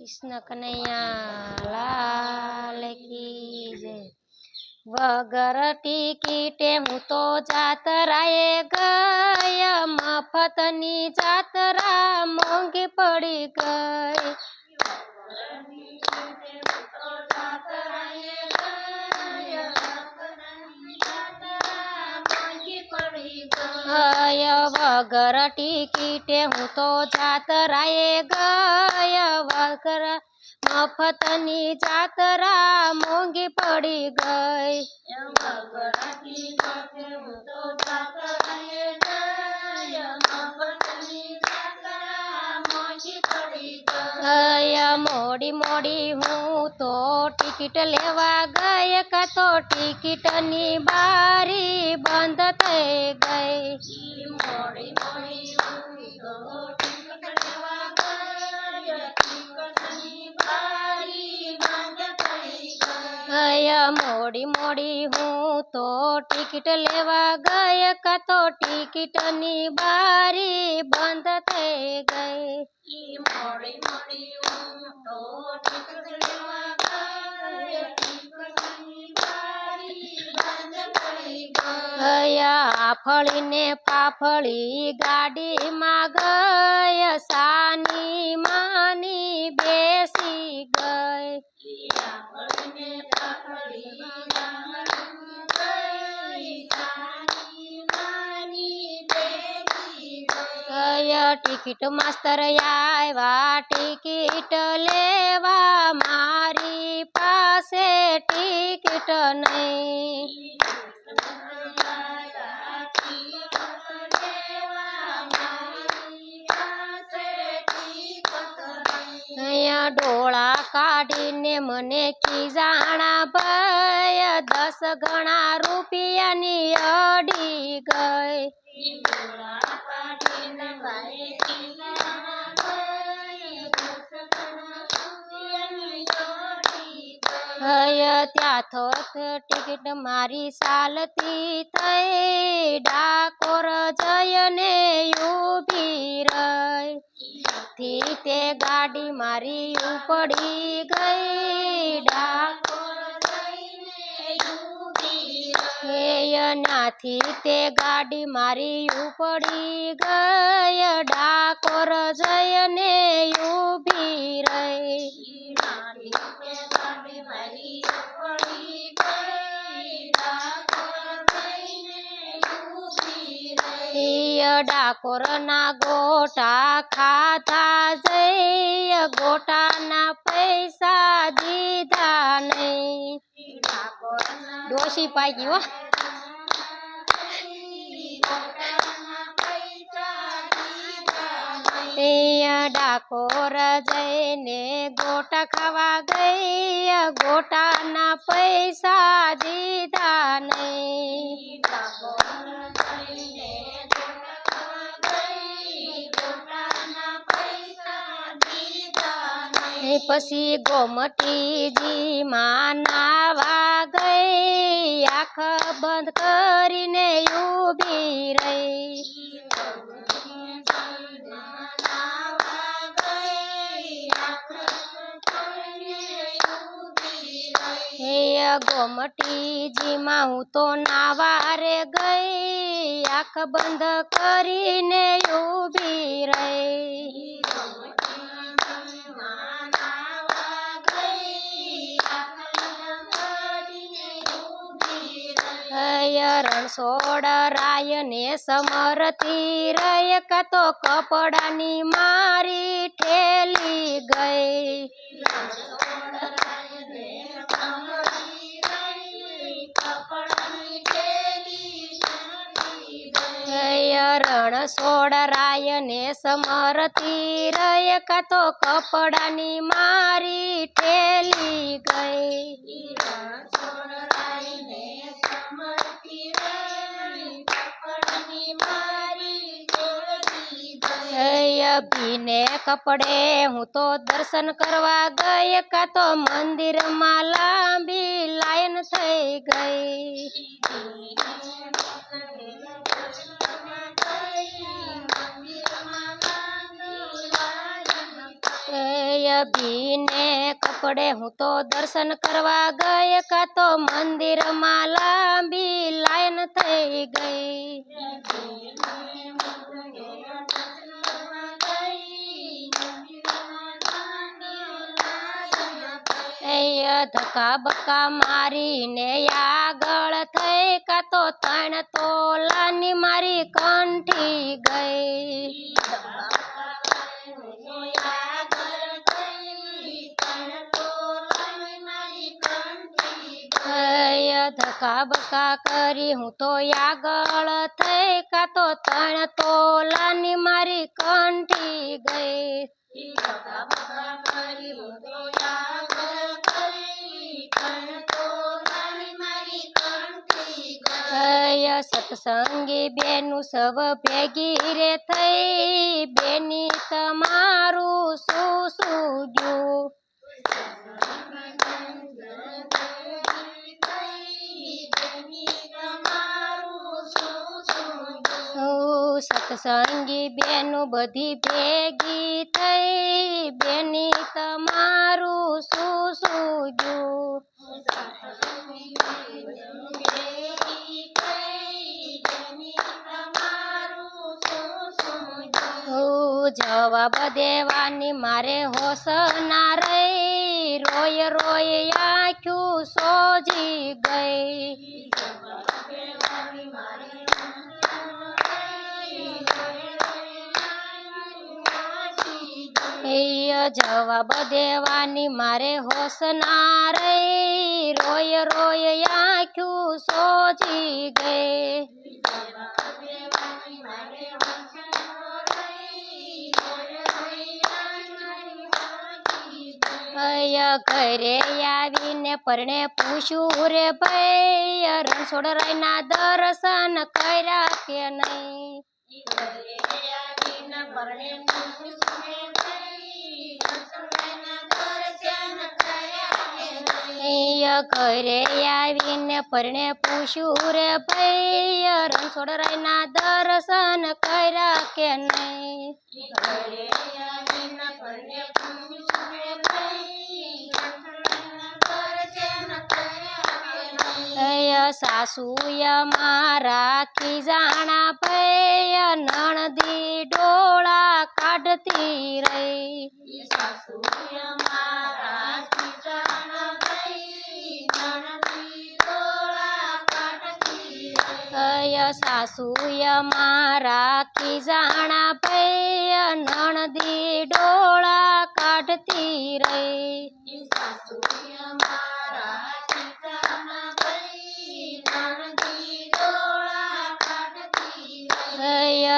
કૃષ્ણ કનૈયા લાલ કી જય વગર ટિકિટે હું તો જાતરાએ ગઈ મફતની જાતરા મોંઘી પડી ગઈ હય વગર ટિકિટે હું તો જાતરાએ ગય વગર મફતની જાતરા મોંઘી પડી ગઈ હય મોડી મોડી હું તો ટિકિટ લેવા ગઈ કા તો ટિકિટની બારી બંધ થઈ ગઈ હય મોડી મોડી હું તો ટિકિટ લેવા ગઈ કા તો ટિકિટની બારી બંધ થઈ ગઈ હયા ફળીને ફાફળી ગાડીમાં ગય સાની માની બેસી ગઈ હય ટિકિટ માસ્તર આવ્યા ટિકિટ લેવા મારી પાસે ટિકિટ નહીં. અહીંયા ડોળા કાઢીને મને ખીજાણા ભય, દસ ગણા રૂપિયાની અડી ગઈ. ત્યાં થોત ટિકિટ મારી સાલતી થઈ. ડાકોર જયને ઊભી રહી. તે ગાડી મારી ઉપડી ગઈ. ડાકોર હે નાથી તે ગાડી મારી ઉપડી ગઈ. ડાકોર જયને ઊભી રહી. ડાકોર ના ગોટા ખાધા જઈ. ગોટાના પૈસા દીધા નહીં. ડોશી પાઈ હો. ઈય ડાકોર જઈને ગોટા ખાવા ગઈ ગોટાના પૈસા દીધા નહીં. પછી ગોમટીજી માં નાવા ગઈ આંખ બંધ કરીને ઊભી રહી. હે ગોમતીજી માં હું તો નાવારે ગઈ, આંખ બંધ કરીને ઊભી રહી. હય રણછોડ રાય ને સમરતી રય કા તો કપડાની મારી ઠેલી ગઈ હય રણછોડ રાય ને સમરતી રય કા તો કપડાની મારી ઠેલી ગઈ હય ભીને કપડે, હું તો દર્શન કરવા ગઈ, કા તો મંદિરમાં લાંબી લાઈન થઈ ગઈ. ભીને કપડે, હું તો દર્શન કરવા ગઈ, કા તો મંદિરમાં લાંબી લાઈન થઈ ગઈ. ધક્કા બક્કા મારીને આગળ થઈ કા તો ત્રણ તોલાની મારી કંઠી ગઈ. ધક્કા બક્કા કરી હું તો આગળ થઈ કા તો ત્રણ તોલાની મારી કંઠી ગઈ. અય સત્સંગી બેનું સવ ભેગી રે થઈ. બેની તમારું શું શું ગયું સત્સંગી બેનું બધી ભેગી થઈ. બેની તમારું શું શું જવાબ દેવાની મારે હોશ ના રહી રોય રોય આંખ્યું સોજી ગઈ એય જવાબ દેવાની મારે હોશ ના રહી રોય રોય આંખ્યું સોજી ગઈ અય ઘરે આવીને પરણે પૂછ્યું રે ભાઈ રણછોડરાયના દર્શન કર્યા કે નહીં? ઘરે આવીને પરણે પૂછ્યું રે ભાઈ રણછોડરાયના દર્શન કર્યા કે નહીં? અય સાસુય મારા ખીજાણા ભય નણદી ડોળા કાઢતી રહી. અય સાસુય મારા ખીજાણા પૈય નણદી ડોળા કાઢતી રહી. અય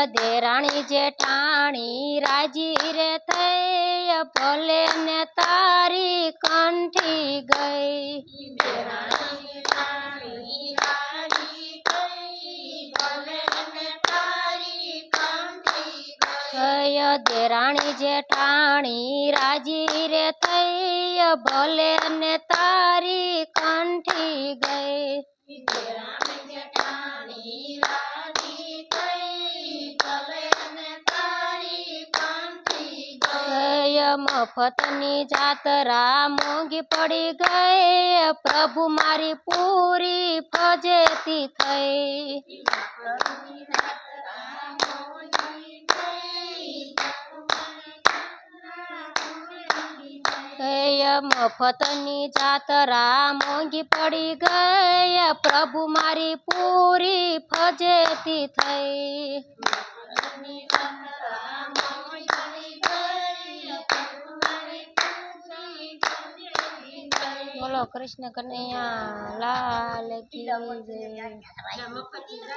દેરાણી જેઠાણી રાજી રે થઈ ભલે ને તારી કંઠી ગઈ અય દેરાણી જેઠાણી રાજી રે થઈ ભલે ને તારી કંઠી ગઈ મફતની જાતરા મોંઘી પડી ગઈ પ્રભુ મારી પૂરી ફજેતી થઈ અય મફતની જાતરા મોંઘી પડી ગઈ પ્રભુ મારી પૂરી ફજેતી થઈ કૃષ્ણ કનૈયા લાલ કી